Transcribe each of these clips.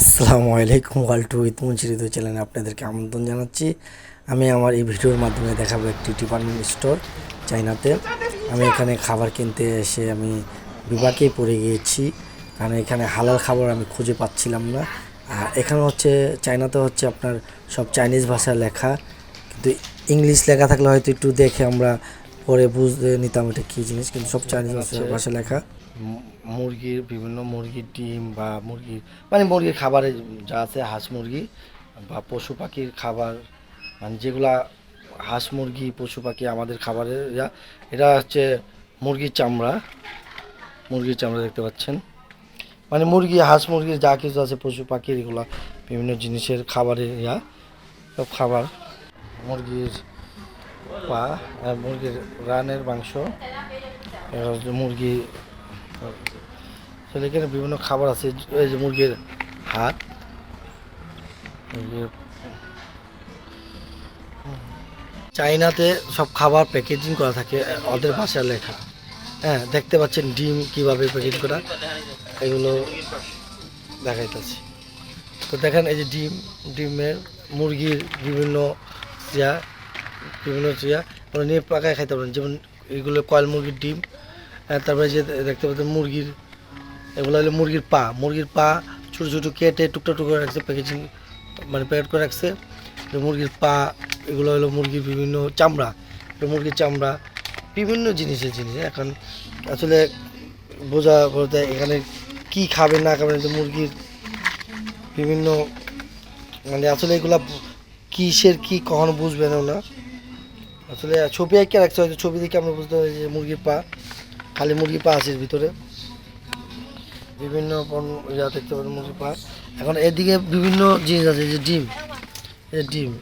আসসালামু আলাইকুম ওয়াল two with মুন্সিরিত চ্যানেলে আপনাদেরকে আমন্ত্রণ জানাচ্ছি। আমি আমার এই ভিডিওর মাধ্যমে দেখাবো একটি ডিপার্টমেন্ট স্টোর চাইনাতে আমি এখানে খাবার কিনতে এসে আমি বিপাকে পড়ে গিয়েছি, কারণ এখানে হালাল খাবার আমি খুঁজে পাচ্ছিলাম না। আর এখানে হচ্ছে চাইনাতে হচ্ছে আপনার সব চাইনিজ ভাষায় লেখা, কিন্তু ইংলিশ লেখা থাকলে হয়তো একটু দেখে আমরা পরে বুঝতে নিতাম এটা কী জিনিস, কিন্তু সব চাইনিজ ভাষায় লেখা। মুরগির বিভিন্ন মুরগির ডিম বা মুরগির মানে মুরগির খাবারে যা আছে হাঁস মুরগি বা পশু পাখির খাবার মানে যেগুলা হাঁস মুরগি, পশু পাখি আমাদের খাবারের ইয়া, এটা হচ্ছে মুরগির চামড়া। মুরগির চামড়া দেখতে পাচ্ছেন। মানে মুরগি, হাঁস মুরগির যা কিছু আছে, পশু পাখির এগুলা, বিভিন্ন জিনিসের খাবারের ইয়া, সব খাবার। মুরগির পা মুরগির রানের মাংস মুরগি আসলে এখানে বিভিন্ন খাবার আছে, এই যে মুরগির হাত চাইনাতে সব খাবার প্যাকেজিং করা থাকে, ওদের ভাষা লেখা। হ্যাঁ দেখতে পাচ্ছেন ডিম কীভাবে প্যাকেজ করা, এগুলো দেখাইতেছি। তো দেখেন এই যে ডিম, ডিমের মুরগির বিভিন্ন চিয়া বিভিন্ন চিয়া নিয়ে পাকায় খাইতে পারেন। যেমন এগুলো কয়েল মুরগির ডিম তারপরে যে দেখতে পাচ্ছেন মুরগির, এগুলো হলো মুরগির পা। মুরগির পা ছোটো ছোটো কেটে টুকটা টুকরা রাখছে প্যাকেজিং মানে প্যাকেট করে রাখছে। মুরগির পা, এগুলো হলো মুরগির বিভিন্ন চামড়া। মুরগির চামড়া বিভিন্ন জিনিসের জিনিস। এখন আসলে বোঝা বলতে এখানে কি খাবে, না খাবে মুরগির বিভিন্ন মানে আসলে এগুলা কিসের কি, কখনো বুঝবেন না আসলে ছবি এঁকে রাখছে, হয়তো ছবি দেখে আমরা বুঝতে পারি যে মুরগির পা খালি মুরগি পা আছে ভিতরে। বিভিন্ন দেখতে পারেন মুরগির পা এখন এদিকে বিভিন্ন জিনিস আছে যে ডিম যে ডিম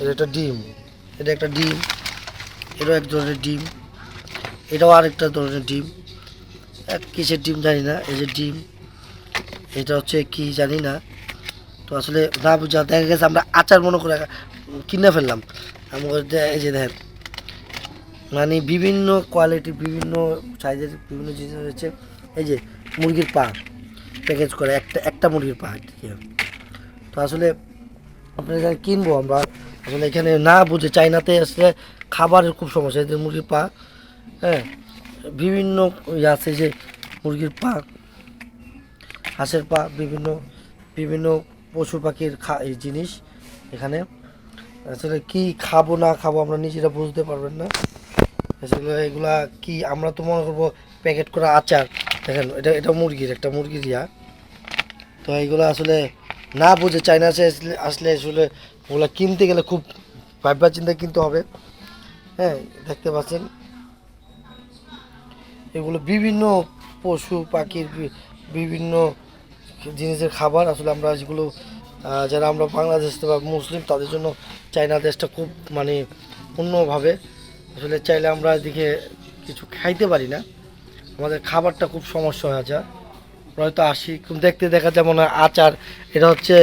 এটা একটা ডিম, এটা একটা ডিম এটাও এক ধরনের ডিম, এটাও আরেকটা ধরনের ডিম। এক কিসের ডিম জানি না, এই যে ডিম, এটা হচ্ছে কি জানি না। তো আসলে না বুঝা, দেখা গেছে আমরা আচার মনে করে কিনে ফেললাম। যে- এই যে দেখেন মানে বিভিন্ন কোয়ালিটি বিভিন্ন সাইজের বিভিন্ন জিনিস রয়েছে। এই যে মুরগির পা প্যাকেজ করে, একটা একটা মুরগির পা তো আসলে আপনার এখানে কিনবো আমরা আসলে এখানে না বুঝে চাইনাতে আসলে খাবারের খুব সমস্যা। এদের মুরগির পা হ্যাঁ বিভিন্ন ইয়ে আছে যে মুরগির পা, হাঁসের পা, বিভিন্ন বিভিন্ন পশু পাখির খা, এই জিনিস এখানে। আসলে কি খাব, না খাব আমরা নিজেরা বুঝতে পারবেন না। আসলে এগুলা কি, আমরা তো মনে করব প্যাকেট করা আচার। দেখেন, এটা এটা মুরগির, একটা মুরগির ইয়া তো এইগুলো আসলে না বুঝে আসে, আসলে আসলে আসলে ওগুলো কিনতে গেলে খুব ভাববার চিন্তা কিনতে হবে। হ্যাঁ দেখতে পাচ্ছেন। এগুলো বিভিন্ন পশু, পাখির বিভিন্ন জিনিসের খাবার। আসলে আমরা যেগুলো যারা আমরা বাংলাদেশ বা মুসলিম, তাদের জন্য চাইনা দেশটা খুব মানে অন্যভাবে আসলে চাইলে আমরা এদিকে কিছু খাইতে পারি না। আমাদের খাবারটা খুব সমস্যা হয়ে যায় আমরা হয়তো আসি দেখতে দেখা যায় মনে আচার, এটা হচ্ছে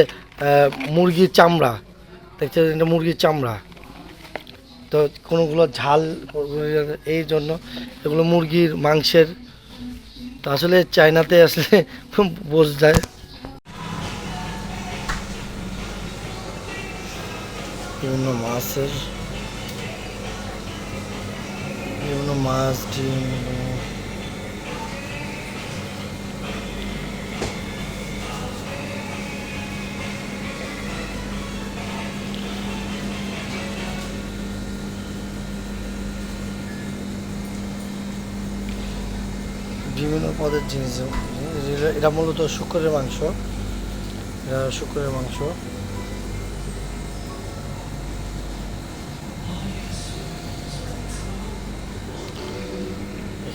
মুরগির চামড়া। দেখতে এটা মুরগির চামড়া। তো কোনোগুলো ঝাল, এই জন্য এগুলো মুরগির মাংসের। তো আসলে চায়নাতে আসলে বোঝ যায়। বিভিন্ন মাছের বিভিন্ন মাছ ডিম বিভিন্ন পদের জিনিস এটা- মূলত শুকরের মাংস। শুকরের মাংস।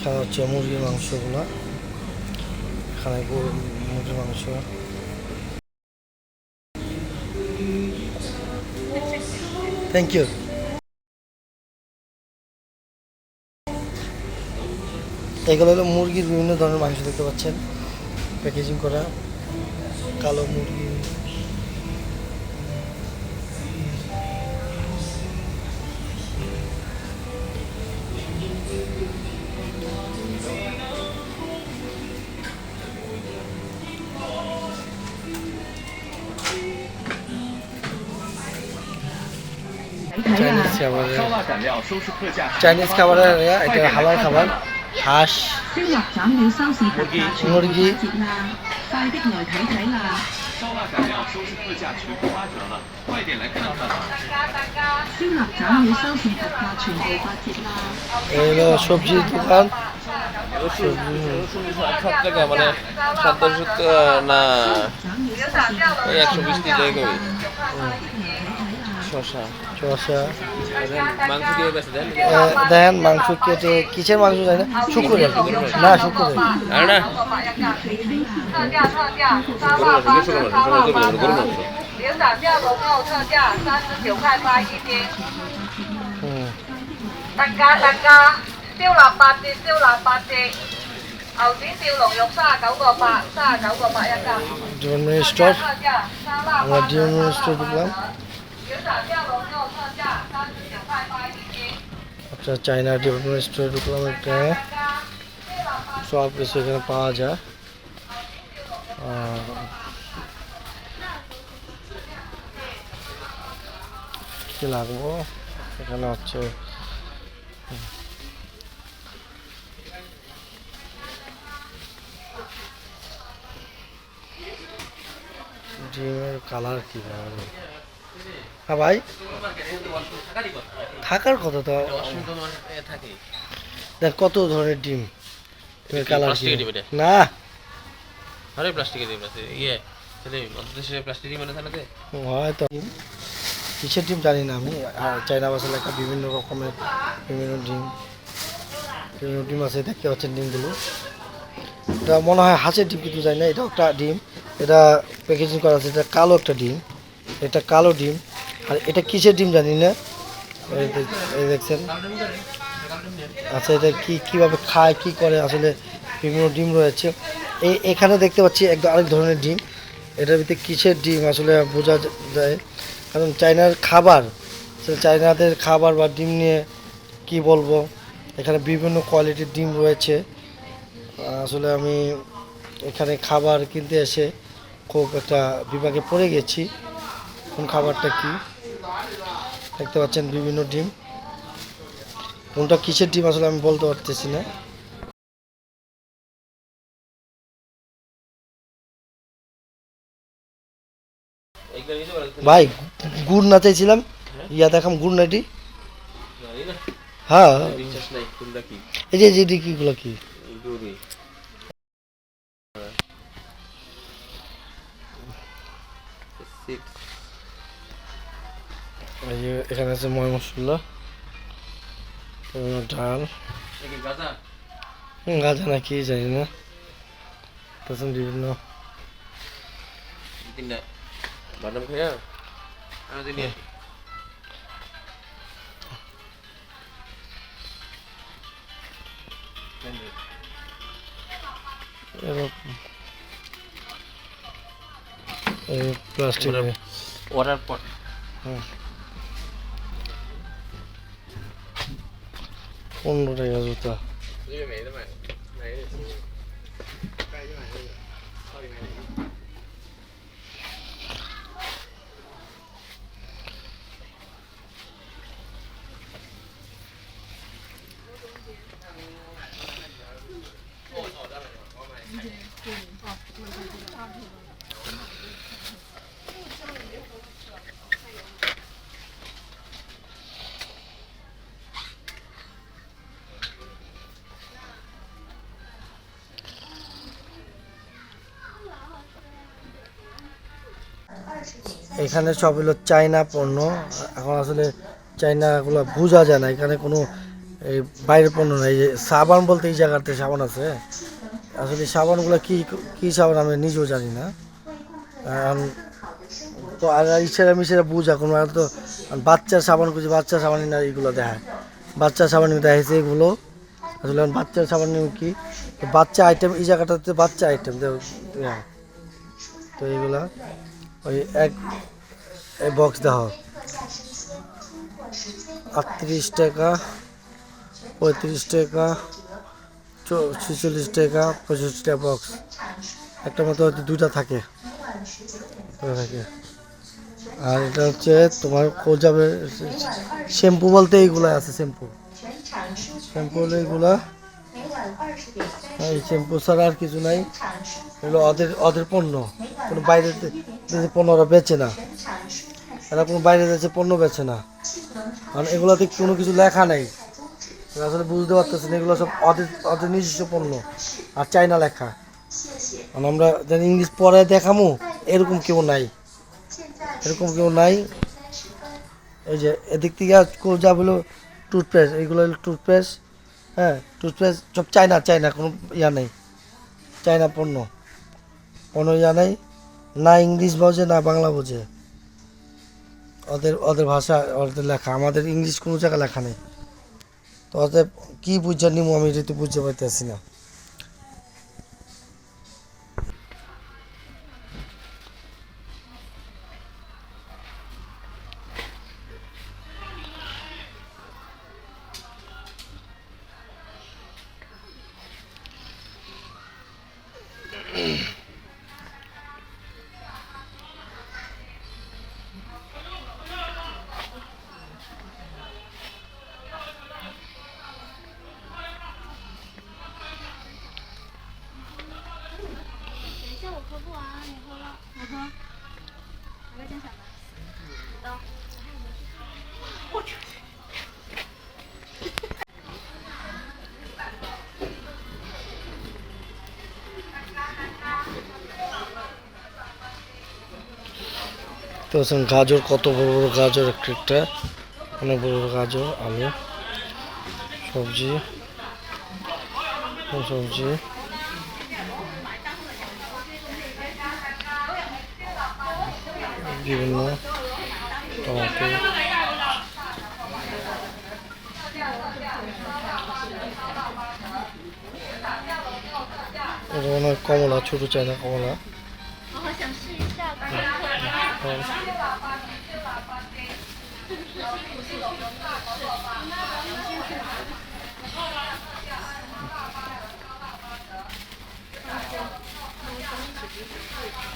এখানে হচ্ছে মুরগির মাংসগুলো। এখানে মুরগির মাংস। থ্যাংক ইউ এগুলো হলো মুরগির বিভিন্ন ধরনের মাংস দেখতে পাচ্ছেন। প্যাকেজিং করা। কালো মুরগি চাইনিজ খাবারের চাইনিজ খাবারের এটা হালাল খাবার। হাঁস মুরগি এগুলো সবজি দোকান। সব টাকা মানে সাতাশ না একশো বিশ টাকা কমে 价睇睇啦！ শশা চষা মাংস কিভাবে বেঁচে দেন দেখেন মাংস কেটে কিসের মাংস জানি না শুকুরের না শুকুরের আর না特价特价，沙গরু拉মাংস বেশি মাংস সবাই গরু মাংস গরু মাংস连斩料龙肉特价三十九块八一斤， হুম 特价特价，烧腊八折，烧腊八折，牛展吊龙肉三十九个八，三十九个八一斤， ডিপার্টমেন্ট স্টোর 特价沙拉 আমরা আচ্ছা চায়না ডিপার্টমেন্ট স্টোরে ঢুকলাম একটা সব কিছু এখানে পাওয়া যায়। কি লাগবো? এখানে হচ্ছে ডিমের কালার কী হ্যাঁ ভাই। থাকার কথা তো। দেখ কত ধরনের ডিম? কালার? না। আরে প্লাস্টিকের ডিম আছে। ইয়ে হয়তো কিসের ডিম জানি না আমি। চাইনা বাসা লেখা বিভিন্ন রকমের বিভিন্ন ডিম। বিভিন্ন ডিম আছে দেখতে পাচ্ছেন ডিমগুলো। এটা মনে হয় হাঁসের ডিম কিন্তু জানি না এটা একটা ডিম। এটা প্যাকেজিং করা আছে এটা কালো একটা ডিম। এটা কালো ডিম। আর এটা কিসের ডিম জানি না? এই দেখছেন। আচ্ছা এটা কি, কীভাবে খায়, কি করে? আসলে বিভিন্ন ডিম রয়েছে। এই, এখানে দেখতে পাচ্ছি একদম আরেক ধরনের ডিম। এটার ভিতরে কিসের ডিম আসলে বোঝা যায়। কারণ চায়নার খাবার চায়নাদের খাবার বা ডিম নিয়ে কি বলব? এখানে বিভিন্ন কোয়ালিটির ডিম রয়েছে। আসলে আমি এখানে খাবার কিনতে এসে খুব একটা বিভাগে পড়ে গেছি। কোন খাবারটা কি? দেখতে পাচ্ছেন বিভিন্ন ডিম। কোনটা কিসের ডিম আসলে আমি বলতে পারতেছি না। ভাই গুড় না চাইছিলাম ইয়া দেখাম গুড় নাটি হ্যাঁ। এই যে ডিকিগুলো কি? এই যে এখানে আছে ময় মশলা বিভিন্ন ডাল গাজা হুম, গাঁজা না কি জানি না তাছাড়া বিভিন্ন তিনটা বাদাম খাইয়া আমি দিন এরকম এই প্লাস্টিক ওয়াটার পট পনেরো টাকা জুতা এখানে সব হলো চায়না পণ্য। এখন আসলে চাইনাগুলো বোঝা যায় না, এখানে কোনো এই বাইরের পণ্য নাই। যে সাবান বলতে এই জায়গাতে সাবান আছে। আসলে সাবানগুলো কি কি সাবান আমি নিজেও জানি না। তো আর ইচ্ছা আমি সেটা বুঝা, কোনো আর তো বাচ্চার সাবান খুঁজে বাচ্চার সাবান না, এইগুলো দেখায়। বাচ্চার সাবান দেখাইছে এগুলো। আসলে বাচ্চার সাবান কি? বাচ্চা আইটেম এই জায়গাটাতে বাচ্চা আইটেম তো এইগুলা। ওই এক বক্স দেখো আটত্রিশ টাকা, পঁয়ত্রিশ টাকা ছেচল্লিশ টাকা, পঁয়ষট্টি টাকা বক্স একটা মতো হয়তো দুইটা থাকে। আর এটা হচ্ছে তোমার কোজাবের শ্যাম্পু বলতে এইগুলো আছে শ্যাম্পু। শ্যাম্পু হলো এইগুলা। এই শ্যাম্পু ছাড়া আর কিছু নাই। এগুলো ওদের ওদের পণ্য। কোনো বাইরের দেশে পণ্য ওরা বেচে না। এরা কোনো বাইরে দেশে পণ্য বেচে না। কারণ এগুলোতে কোনো কিছু লেখা নেই। আসলে বুঝতে পারতেছে না, এগুলো সব ওদের নিজস্ব পণ্য আর চাইনা লেখা। কারণ আমরা যেন ইংলিশ পড়ে দেখামো, এরকম কেউ নাই। এরকম কেউ নাই। এই যে এদিক থেকে যা বলো টুথপেস্ট এগুলো হলো টুথপেস্ট হ্যাঁ টুথপেস্ট সব চায়না চায়না, কোনো ইয়া নেই। চায়না পণ্য। কোনো ইয়া নেই। না ইংলিশ বোঝে, না বাংলা বোঝে। ওদের ওদের ভাষা, ওদের লেখা। আমাদের ইংলিশ কোনো জায়গায় লেখা নেই। তো ওদের কী বুঝে নিমো আমি এটা তো বুঝতে পারতেছি না। তো দেখুন গাজর, কত বড় বড় গাজর একটা একটা। অনেক বড় বড় গাজর, আলু, সবজি সবজি। বিভিন্ন টমেটো। এটা মনে কমলা, ছোটো চায়না কমলা।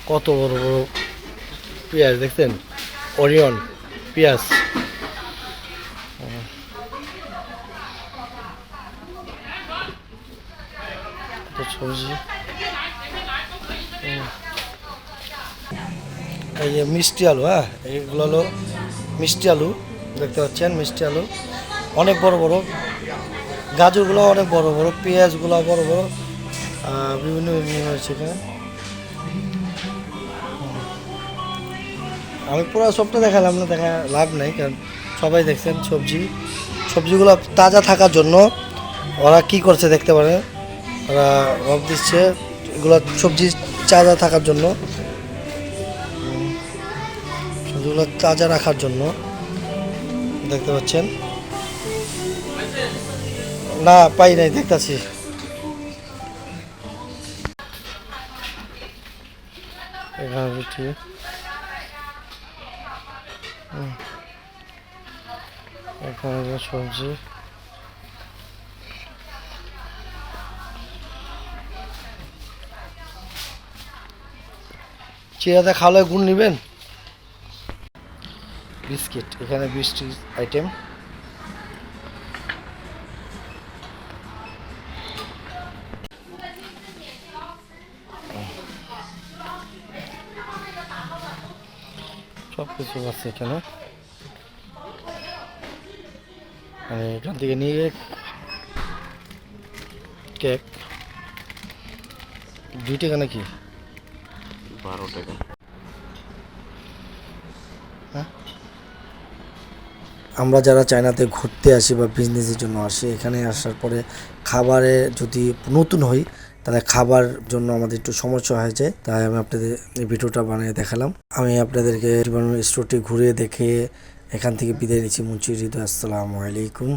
কত বড় বড় পেঁয়াজ দেখছেন? অরিয়ন পেঁয়াজ। সবজি এই যে মিষ্টি আলু হ্যাঁ? এইগুলো হলো মিষ্টি আলু, দেখতে পাচ্ছেন মিষ্টি আলু। অনেক বড় বড়। গাজরগুলো অনেক বড় বড়, পেঁয়াজগুলো বড় বড় বিভিন্ন বিভিন্ন রয়েছে এখানে। আমি পুরো সবটা দেখালাম না, দেখা লাভ নাই, কারণ সবাই দেখছেন সবজি। সবজিগুলো তাজা থাকার জন্য ওরা কি করছে দেখতে পারে? ওরা ভাব দিচ্ছে, এগুলো সবজি তাজা থাকার জন্য। সবজিগুলো তাজা রাখার জন্য। দেখতে পাচ্ছেন? না, পাই নাই, দেখতেছি। সবজি। চিরাতে খাওয়ালে গুড় নেবেন? বিস্কিট, এখানে বিস্কিট আইটেম সব কিছু আছে এখানে। এখান থেকে নিয়ে কেক। দুই টাকা নাকি? বারো টাকা। আমরা যারা চায়নাতে ঘুরতে আসি বা বিজনেসের জন্য আসি, এখানে আসার পরে খাবারে যদি নতুন হই, তাহলে খাবার জন্য আমাদের একটু সমস্যা হয়ে যায় তাই আমি আপনাদের এই ভিডিওটা বানিয়ে দেখালাম। আমি আপনাদেরকে স্টোরটি ঘুরে দেখে এখান থেকে বিদায় নিচ্ছি। মুন্সি হৃদয়, আসসালামু আলাইকুম।